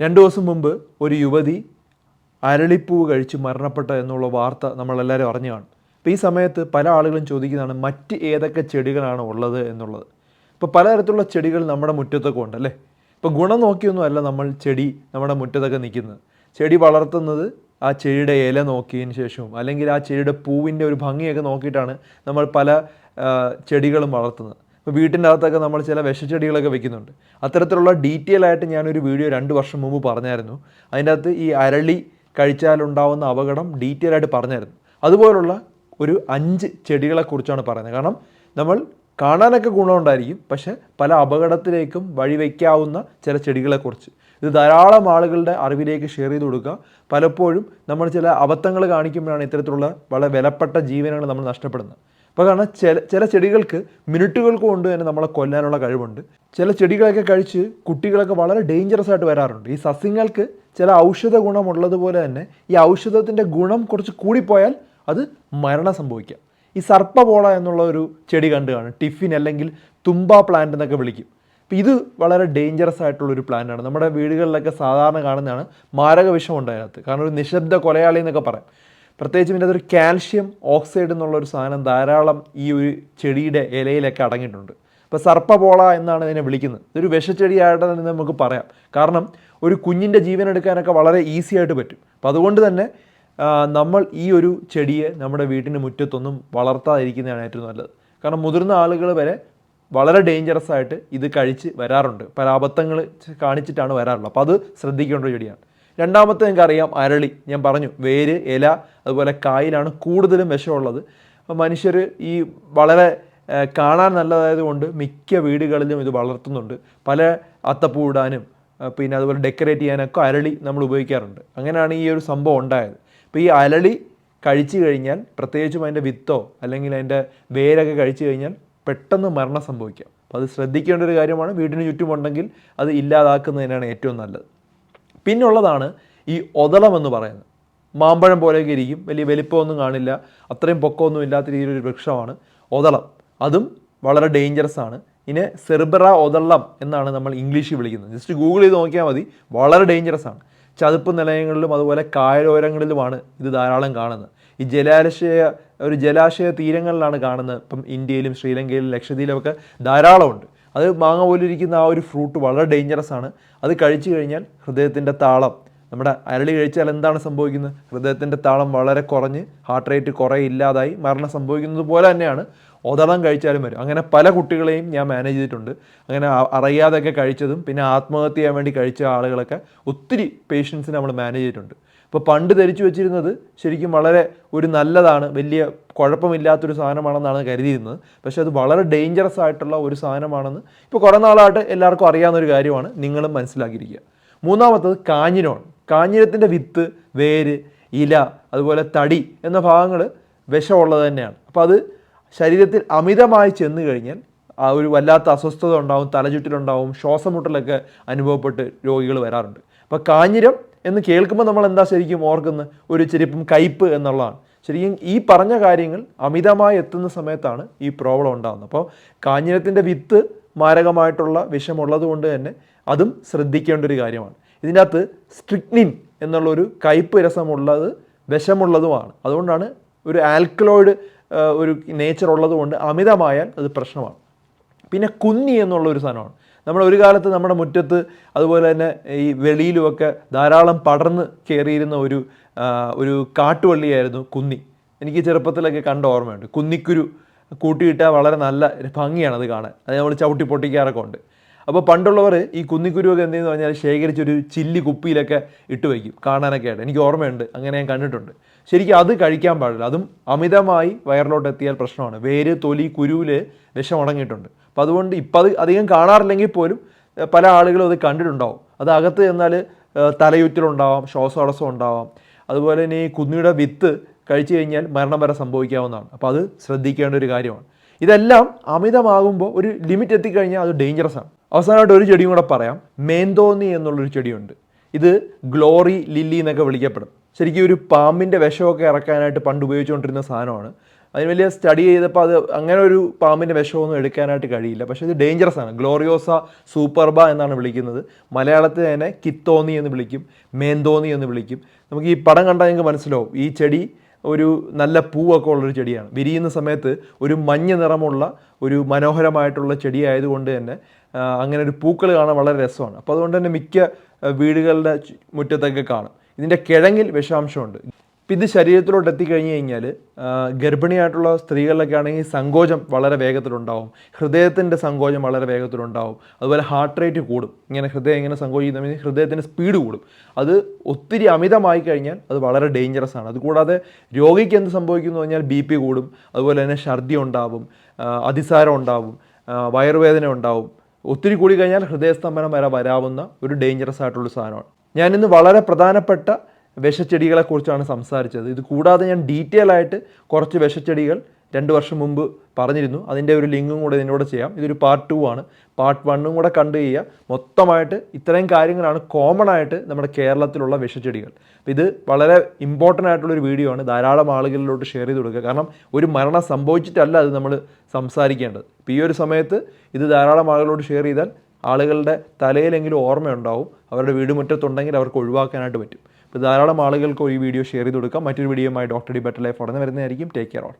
രണ്ടു ദിവസം മുമ്പ് ഒരു യുവതി അരളിപ്പൂവ് കഴിച്ച് മരണപ്പെട്ട എന്നുള്ള വാർത്ത നമ്മളെല്ലാവരും അറിഞ്ഞു കാണും. അപ്പോൾ ഈ സമയത്ത് പല ആളുകളും ചോദിക്കുന്നതാണ് മറ്റ് ഏതൊക്കെ ചെടികളാണ് ഉള്ളത് എന്നുള്ളത്. ഇപ്പോൾ പലതരത്തിലുള്ള ചെടികൾ നമ്മുടെ മുറ്റത്തൊക്കെ ഉണ്ട് അല്ലേ? ഇപ്പോൾ ഗുണം നോക്കിയൊന്നുമല്ല നമ്മൾ ചെടി നമ്മുടെ മുറ്റത്തൊക്കെ നിൽക്കുന്നത്. ചെടി വളർത്തുന്നത് ആ ചെടിയുടെ ഇല നോക്കിയതിന് ശേഷവും അല്ലെങ്കിൽ ആ ചെടിയുടെ പൂവിന്റെ ഒരു ഭംഗിയൊക്കെ നോക്കിയിട്ടാണ് നമ്മൾ പല ചെടികളും വളർത്തുന്നത്. ഇപ്പോൾ വീട്ടിന്റെ അകത്തൊക്കെ നമ്മൾ ചില വിഷച്ചെടികളൊക്കെ വെക്കുന്നുണ്ട്. അത്തരത്തിലുള്ള ഡീറ്റെയിൽ ആയിട്ട് ഞാനൊരു വീഡിയോ രണ്ട് വർഷം മുമ്പ് പറഞ്ഞായിരുന്നു. അതിന്റെ അകത്ത് ഈ അരളി കഴിച്ചാലുണ്ടാവുന്ന അപകടം ഡീറ്റെയിൽ ആയിട്ട് പറഞ്ഞായിരുന്നു. അതുപോലുള്ള ഒരു അഞ്ച് ചെടികളെക്കുറിച്ചാണ് പറയുന്നത്. കാരണം നമ്മൾ കാണാനൊക്കെ ഗുണമുണ്ടായിരിക്കും പക്ഷെ പല അപകടത്തിലേക്കും വഴിവെക്കാവുന്ന ചില ചെടികളെക്കുറിച്ച് ഇത് ധാരാളം ആളുകളുടെ അറിവിലേക്ക് ഷെയർ ചെയ്ത് കൊടുക്കുക. പലപ്പോഴും നമ്മൾ ചില അബദ്ധങ്ങൾ കാണിക്കുമ്പോഴാണ് ഇത്തരത്തിലുള്ള വളരെ വിലപ്പെട്ട ജീവനങ്ങൾ നമ്മൾ നഷ്ടപ്പെടുന്നത്. അപ്പോൾ കാരണം ചില ചില ചെടികൾക്ക് മിനിറ്റുകൾ കൊണ്ട് തന്നെ നമ്മളെ കൊല്ലാനുള്ള കഴിവുണ്ട്. ചില ചെടികളൊക്കെ കഴിച്ച് കുട്ടികളൊക്കെ വളരെ ഡേഞ്ചറസ് ആയിട്ട് വരാറുണ്ട്. ഈ സസ്യങ്ങൾക്ക് ചില ഔഷധ ഗുണമുള്ളതുപോലെ തന്നെ ഈ ഔഷധത്തിന്റെ ഗുണം കുറച്ച് കൂടിപ്പോയാൽ അത് മരണം സംഭവിക്കാം. ഈ സർപ്പപോള എന്നുള്ള ഒരു ചെടി കണ്ടുകാണ് ടിഫിൻ അല്ലെങ്കിൽ തുമ്പ പ്ലാന്റ് എന്നൊക്കെ വിളിക്കും. അപ്പോൾ ഇത് വളരെ ഡേഞ്ചറസ് ആയിട്ടുള്ളൊരു പ്ലാന്റാണ് നമ്മുടെ വീടുകളിലൊക്കെ സാധാരണ കാണുന്നതാണ് മാരക വിഷമുണ്ട് അതിനകത്ത്. കാരണം ഒരു നിശബ്ദ കൊലയാളി എന്നൊക്കെ പറയാം. പ്രത്യേകിച്ചും പിന്നെ അതൊരു കാൽഷ്യം ഓക്സൈഡ് എന്നുള്ള ഒരു സാധനം ധാരാളം ഈ ഒരു ചെടിയുടെ ഇലയിലൊക്കെ അടങ്ങിയിട്ടുണ്ട്. ഇപ്പോൾ സർപ്പപോള എന്നാണ് ഇതിനെ വിളിക്കുന്നത്. ഇതൊരു വിഷച്ചെടിയായിട്ട് തന്നെ നമുക്ക് പറയാം. കാരണം ഒരു കുഞ്ഞിന്റെ ജീവൻ എടുക്കാനൊക്കെ വളരെ ഈസി ആയിട്ട് പറ്റും. അപ്പോൾ അതുകൊണ്ട് തന്നെ നമ്മൾ ഈ ഒരു ചെടിയെ നമ്മുടെ വീട്ടിന് മുറ്റത്തൊന്നും വളർത്താതിരിക്കുന്നതാണ് ഏറ്റവും നല്ലത്. കാരണം മുതിർന്ന ആളുകൾ വരെ വളരെ ഡേഞ്ചറസ് ആയിട്ട് ഇത് കഴിച്ച് വരാറുണ്ട്. പല അബദ്ധങ്ങൾ കാണിച്ചിട്ടാണ് വരാറുള്ളത്. അപ്പോൾ അത് ശ്രദ്ധിക്കേണ്ട ഒരു ചെടിയാണ്. രണ്ടാമത്തെ നിങ്ങൾക്ക് അറിയാം അരളി. ഞാൻ പറഞ്ഞു വേര് ഇല അതുപോലെ കായിലാണ് കൂടുതലും വിഷമുള്ളത്. അപ്പോൾ മനുഷ്യർ ഈ വളരെ കാണാൻ നല്ലതായത് കൊണ്ട് മിക്ക വീടുകളിലും ഇത് വളർത്തുന്നുണ്ട്. പല അത്തപ്പൂ ഇടാനും പിന്നെ അതുപോലെ ഡെക്കറേറ്റ് ചെയ്യാനൊക്കെ അരളി നമ്മൾ ഉപയോഗിക്കാറുണ്ട്. അങ്ങനെയാണ് ഈ ഒരു സംഭവം ഉണ്ടായത്. അപ്പോൾ ഈ അരളി കഴിച്ചു കഴിഞ്ഞാൽ പ്രത്യേകിച്ചും അതിന്റെ വിത്തോ അല്ലെങ്കിൽ അതിന്റെ വേരൊക്കെ കഴിച്ചു കഴിഞ്ഞാൽ പെട്ടെന്ന് മരണം സംഭവിക്കാം. അപ്പോൾ അത് ശ്രദ്ധിക്കേണ്ട ഒരു കാര്യമാണ്. വീടിന് ചുറ്റുമുണ്ടെങ്കിൽ അത് ഇല്ലാതാക്കുന്നതിനാണ് ഏറ്റവും നല്ലത്. പിന്നുള്ളതാണ് ഈ ഒതളം എന്ന് പറയുന്നത്. മാമ്പഴം പോലെയൊക്കെ ഇരിക്കും. വലിയ വലിപ്പമൊന്നും കാണില്ല. അത്രയും പൊക്കമൊന്നും ഇല്ലാത്ത രീതിയിലൊരു വൃക്ഷമാണ് ഒതളം. അതും വളരെ ഡേഞ്ചറസ് ആണ്. ഇതിനെ സെർബറ ഒതള്ളം എന്നാണ് നമ്മൾ ഇംഗ്ലീഷിൽ വിളിക്കുന്നത്. ജസ്റ്റ് ഗൂഗിൾ ചെയ്ത് നോക്കിയാൽ മതി. വളരെ ഡേഞ്ചറസ് ആണ്. ചതുപ്പ് നിലയങ്ങളിലും അതുപോലെ കായലോരങ്ങളിലുമാണ് ഇത് ധാരാളം കാണുന്നത്. ഈ ജലാശയ ഒരു ജലാശയ തീരങ്ങളിലാണ് കാണുന്നത്. ഇപ്പം ഇന്ത്യയിലും ശ്രീലങ്കയിലും ലക്ഷദ്വീപിലും ഒക്കെ ധാരാളമുണ്ട്. അത് മാങ്ങ പോലെ ഇരിക്കുന്ന ആ ഒരു ഫ്രൂട്ട് വളരെ ഡേഞ്ചറസ് ആണ്. അത് കഴിച്ചു കഴിഞ്ഞാൽ ഹൃദയത്തിന്റെ താളം നമ്മുടെ അരളി കഴിച്ചാൽ എന്താണ് സംഭവിക്കുന്നത്? ഹൃദയത്തിന്റെ താളം വളരെ കുറഞ്ഞ് ഹാർട്ട് റേറ്റ് കുറേ ഇല്ലാതായി മരണം സംഭവിക്കുന്നത് പോലെ തന്നെയാണ് ഒതളം കഴിച്ചാലും വരും. അങ്ങനെ പല കുട്ടികളെയും ഞാൻ മാനേജ് ചെയ്തിട്ടുണ്ട്. അങ്ങനെ അറിയാതെയൊക്കെ കഴിച്ചതും പിന്നെ ആത്മഹത്യ ചെയ്യാൻ വേണ്ടി കഴിച്ച ആളുകളൊക്കെ ഒത്തിരി പേഷ്യൻസിനെ നമ്മൾ മാനേജ് ചെയ്തിട്ടുണ്ട്. ഇപ്പോൾ പണ്ട് ധരിച്ചു വെച്ചിരുന്നത് ശരിക്കും വളരെ ഒരു നല്ലതാണ് വലിയ കുഴപ്പമില്ലാത്തൊരു സാധനമാണെന്നാണ് കരുതിയിരുന്നത്. പക്ഷേ അത് വളരെ ഡേഞ്ചറസ് ആയിട്ടുള്ള ഒരു സാധനമാണെന്ന് ഇപ്പോൾ കുറേ നാളായിട്ട് എല്ലാവർക്കും അറിയാവുന്ന ഒരു കാര്യമാണ് നിങ്ങളും മനസ്സിലാക്കിയിരിക്കുക. മൂന്നാമത്തത് കാഞ്ഞിരമാണ്. കാഞ്ഞിരത്തിന്റെ വിത്ത് വേര് ഇല അതുപോലെ തടി എന്ന ഭാഗങ്ങൾ വിഷമുള്ളത് തന്നെയാണ്. അപ്പോൾ അത് ശരീരത്തിൽ അമിതമായി ചെന്ന് കഴിഞ്ഞാൽ ആ ഒരു വല്ലാത്ത അസ്വസ്ഥത ഉണ്ടാവും തലചുറ്റിലുണ്ടാവും ശ്വാസമുട്ടലൊക്കെ അനുഭവപ്പെട്ട് രോഗികൾ വരാറുണ്ട്. അപ്പോൾ കാഞ്ഞിരം എന്ന് കേൾക്കുമ്പോൾ നമ്മൾ എന്താ ശരിക്കും ഓർക്കുന്നത് ഒരു ചെരിപ്പം കയ്പ് എന്നുള്ളതാണ്. ശരിക്കും ഈ പറഞ്ഞ കാര്യങ്ങൾ അമിതമായി എത്തുന്ന സമയത്താണ് ഈ പ്രോബ്ലം ഉണ്ടാകുന്നത് അപ്പോൾ കാഞ്ഞിരത്തിന്റെ വിത്ത് മാരകമായിട്ടുള്ള വിഷമുള്ളത് കൊണ്ട് തന്നെ അതും ശ്രദ്ധിക്കേണ്ട ഒരു കാര്യമാണ്. ഇതിന്റെ അകത്ത് സ്ട്രിക്നിൻ എന്നുള്ളൊരു കയ്പ് രസമുള്ളത് വിഷമുള്ളതുമാണ്. അതുകൊണ്ടാണ് ഒരു ആൽക്കലോയിഡ് ഒരു നേച്ചർ ഉള്ളതുകൊണ്ട് അമിതമായാൽ അത് പ്രശ്നമാണ്. പിന്നെ കുന്നി എന്നുള്ള ഒരു സാധനമാണ്. നമ്മൾ ഒരു കാലത്ത് നമ്മുടെ മുറ്റത്ത് അതുപോലെ തന്നെ ഈ വെളിയിലുമൊക്കെ ധാരാളം പടർന്ന് കയറിയിരുന്ന ഒരു ഒരു കാട്ടുവള്ളിയായിരുന്നു കുന്നി. എനിക്ക് ചെറുപ്പത്തിലൊക്കെ കണ്ട ഓർമ്മയുണ്ട്. കുന്നിക്കുരു കൂട്ടിയിട്ടാൽ വളരെ നല്ല ഭംഗിയാണ് അത് കാണാൻ. അത് നമ്മൾ ചവിട്ടി പൊട്ടിക്കാറൊക്കെ ഉണ്ട്. അപ്പോൾ പണ്ടുള്ളവർ ഈ കുന്നിക്കുരുവൊക്കെ എന്തെന്ന് പറഞ്ഞാൽ ശേഖരിച്ചൊരു ചില്ലി കുപ്പിയിലൊക്കെ ഇട്ട് വയ്ക്കും. കാണാനൊക്കെ ആയിട്ട്. എനിക്ക് ഓർമ്മയുണ്ട്. അങ്ങനെ ഞാൻ കണ്ടിട്ടുണ്ട്. ശരിക്കും അത് കഴിക്കാൻ പാടില്ല. അതും അമിതമായി വയറിലോട്ട് എത്തിയാൽ പ്രശ്നമാണ്. വേര് തൊലി കുരുവിൽ വിഷം അടങ്ങിയിട്ടുണ്ട് അപ്പോൾ അതുകൊണ്ട് ഇപ്പം അത് അധികം കാണാറില്ലെങ്കിൽ പോലും പല ആളുകളും അത് കണ്ടിട്ടുണ്ടാവും. അത് അകത്ത് ചെന്നാൽ തലയുറ്റലുണ്ടാവാം ശ്വാസതടസ്സം ഉണ്ടാവാം. അതുപോലെ തന്നെ ഈ കുന്നിയുടെ വിത്ത് കഴിച്ചു കഴിഞ്ഞാൽ മരണം വരെ സംഭവിക്കാവുന്നതാണ്. അപ്പോൾ അത് ശ്രദ്ധിക്കേണ്ട ഒരു കാര്യമാണ്. ഇതെല്ലാം അമിതമാകുമ്പോൾ ഒരു ലിമിറ്റ് എത്തിക്കഴിഞ്ഞാൽ അത് ഡേഞ്ചറസ് ആണ്. അവസാനമായിട്ട് ഒരു ചെടിയും കൂടെ പറയാം. മേന്തോന്നി എന്നുള്ളൊരു ചെടിയുണ്ട്. ഇത് ഗ്ലോറി ലില്ലി എന്നൊക്കെ വിളിക്കപ്പെടും. ശരിക്കും ഒരു പാമ്പിന്റെ വിഷമൊക്കെ ഇറക്കാനായിട്ട് പണ്ട് ഉപയോഗിച്ചുകൊണ്ടിരുന്ന സാധനമാണ്. അതിന് വലിയ സ്റ്റഡി ചെയ്തപ്പോൾ അത് അങ്ങനെ ഒരു പാമ്പിന്റെ വിഷമൊന്നും എടുക്കാനായിട്ട് കഴിയില്ല. പക്ഷേ ഇത് ഡേഞ്ചറസ് ആണ്. ഗ്ലോറിയോസ സൂപ്പർബ എന്നാണ് വിളിക്കുന്നത്. മലയാളത്തിൽ തന്നെ കിത്തോന്നി എന്ന് വിളിക്കും മേന്തോന്നി എന്ന് വിളിക്കും. നമുക്ക് ഈ പടം കണ്ടാൽ നിങ്ങൾക്ക് മനസ്സിലാവും. ഈ ചെടി ഒരു നല്ല പൂവൊക്കെ ഉള്ളൊരു ചെടിയാണ്. വിരിയുന്ന സമയത്ത് ഒരു മഞ്ഞ നിറമുള്ള ഒരു മനോഹരമായിട്ടുള്ള ചെടി ആയതുകൊണ്ട് തന്നെ അങ്ങനെ ഒരു പൂക്കൾ കാണാൻ വളരെ രസമാണ്. അപ്പോൾ അതുകൊണ്ട് തന്നെ മിക്ക വീടുകളുടെ മുറ്റത്തൊക്കെ കാണും. ഇതിന്റെ കിഴങ്ങിൽ വിഷാംശമുണ്ട്. ഇത് ശരീരത്തിലോട്ട് എത്തിക്കഴിഞ്ഞ് കഴിഞ്ഞാൽ ഗർഭിണിയായിട്ടുള്ള സ്ത്രീകളിലൊക്കെ ആണെങ്കിൽ സങ്കോചം വളരെ വേഗത്തിലുണ്ടാവും. ഹൃദയത്തിന്റെ സങ്കോചം വളരെ വേഗത്തിലുണ്ടാവും. അതുപോലെ ഹാർട്ട് റേറ്റ് കൂടും. ഇങ്ങനെ ഹൃദയം ഇങ്ങനെ സങ്കോചിക്കുന്ന ഹൃദയത്തിന്റെ സ്പീഡ് കൂടും. അത് ഒത്തിരി അമിതമായി കഴിഞ്ഞാൽ അത് വളരെ ഡേഞ്ചറസ് ആണ്. അതുകൂടാതെ രോഗിക്ക് എന്ത് സംഭവിക്കുന്നു പറഞ്ഞാൽ ബി പി കൂടും. അതുപോലെ തന്നെ ഛർദി ഉണ്ടാവും. അതിസാരം ഉണ്ടാവും. വയറുവേദന ഉണ്ടാവും. ഒത്തിരി കൂടി കഴിഞ്ഞാൽ ഹൃദയസ്തംഭനം വരെ വരാവുന്ന ഒരു ഡേഞ്ചറസ് ആയിട്ടുള്ള സാധനമാണ്. ഞാനിന്ന് വളരെ പ്രധാനപ്പെട്ട വിഷച്ചെടികളെക്കുറിച്ചാണ് സംസാരിച്ചത്. ഇത് കൂടാതെ ഞാൻ ഡീറ്റെയിൽ ആയിട്ട് കുറച്ച് വിഷച്ചെടികൾ രണ്ട് വർഷം മുമ്പ് പറഞ്ഞിരുന്നു. അതിന്റെ ഒരു ലിങ്കും കൂടെ ഇതിന്റെ കൂടെ ചെയ്യാം. ഇതൊരു പാർട്ട് ടു ആണ്. പാർട്ട് വണ്ണും കൂടെ കണ്ടു ചെയ്യുക. മൊത്തമായിട്ട് ഇത്രയും കാര്യങ്ങളാണ് കോമൺ ആയിട്ട് നമ്മുടെ കേരളത്തിലുള്ള വിഷച്ചെടികൾ. ഇത് വളരെ ഇമ്പോർട്ടന്റ് ആയിട്ടുള്ളൊരു വീഡിയോ ആണ്. ധാരാളം ആളുകളിലോട്ട് ഷെയർ ചെയ്ത് കൊടുക്കുക. കാരണം ഒരു മരണം സംഭവിച്ചിട്ടല്ല അത് നമ്മൾ സംസാരിക്കേണ്ടത്. ഇപ്പോൾ ഈ ഒരു സമയത്ത് ഇത് ധാരാളം ആളുകളോട് ഷെയർ ചെയ്താൽ ആളുകളുടെ തലയിലെങ്കിലും ഓർമ്മയുണ്ടാവും. അവരുടെ വീട് മുറ്റത്തുണ്ടെങ്കിൽ അവർക്ക് ഒഴിവാക്കാനായിട്ട് പറ്റും. ഇപ്പോൾ ധാരാളം ആളുകൾക്ക് ഈ വീഡിയോ ഷെയർ ചെയ്ത് കൊടുക്കാം. മറ്റൊരു വീഡിയോയുമായി ഡോക്ടർ ഡി ബെറ്റർ ലൈഫ് ഉടനെ വരുന്നതായിരിക്കും. Take care all